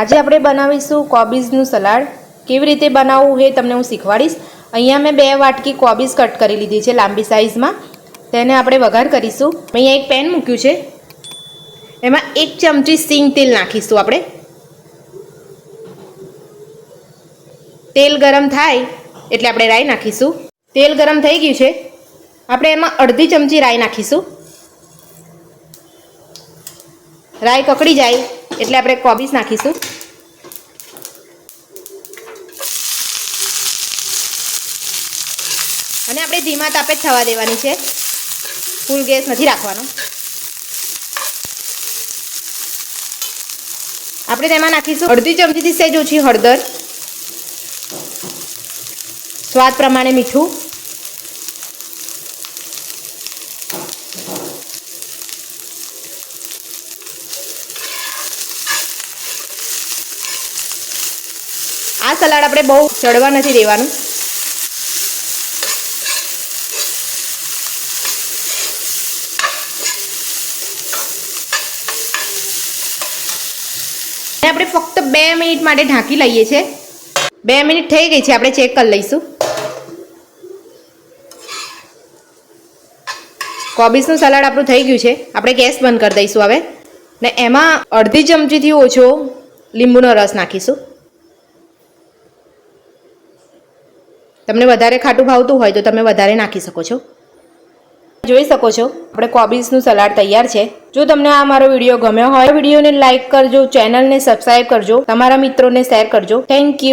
આજે આપણે બનાવીશું કોબીઝનું સલાડ. કેવી રીતે બનાવવું એ તમને હું શીખવાડીશ. અહીંયા મેં બે વાટકી કોબીઝ કટ કરી લીધી છે લાંબી સાઇઝમાં. તેને આપણે વઘાર કરીશું. અહીંયા એક પેન મૂક્યું છે. એમાં એક ચમચી સિંગ તેલ નાખીશું આપણે. તેલ ગરમ થાય એટલે આપણે રાઈ નાખીશું. તેલ ગરમ થઈ ગયું છે. આપણે એમાં અડધી ચમચી રાઈ નાખીશું. રાઈ કકડી જાય. એટલે આપણે કોબીસ નાખીશું. અને આપણે ધીમા તાપે જ થવા દેવાની છે. ફૂલ ગેસ નથી રાખવાનો. આપણે તેમાં નાખીશું અડધી ચમચીથી સહેજ ઓછી હળદર. સ્વાદ પ્રમાણે મીઠું. આ સલાડ આપણે બહુ ચડવા નથી દેવાનું. આપણે ફક્ત બે મિનિટ માટે ઢાંકી લઈએ છીએ. બે મિનિટ થઈ ગઈ છે, આપણે ચેક કરી લઈશું. કોબીસનું સલાડ આપણું થઈ ગયું છે, આપણે ગેસ બંધ કરી દઈશું હવે. ને એમાં અડધી ચમચીથી ઓછો લીંબુનો રસ નાખીશું. તમને વધારે ખાટું ભાવતું હોય તો તમે વધારે નાખી શકો છો. જોઈ શકો છો, આપણે કોબીઝનું સલાડ તૈયાર છે. જો તમને આ મારો વીડિયો ગમ્યો હોય વિડીયોને લાઇક કરજો, ચેનલને સબસ્ક્રાઈબ કરજો, તમારા મિત્રોને શેર કરજો. Thank you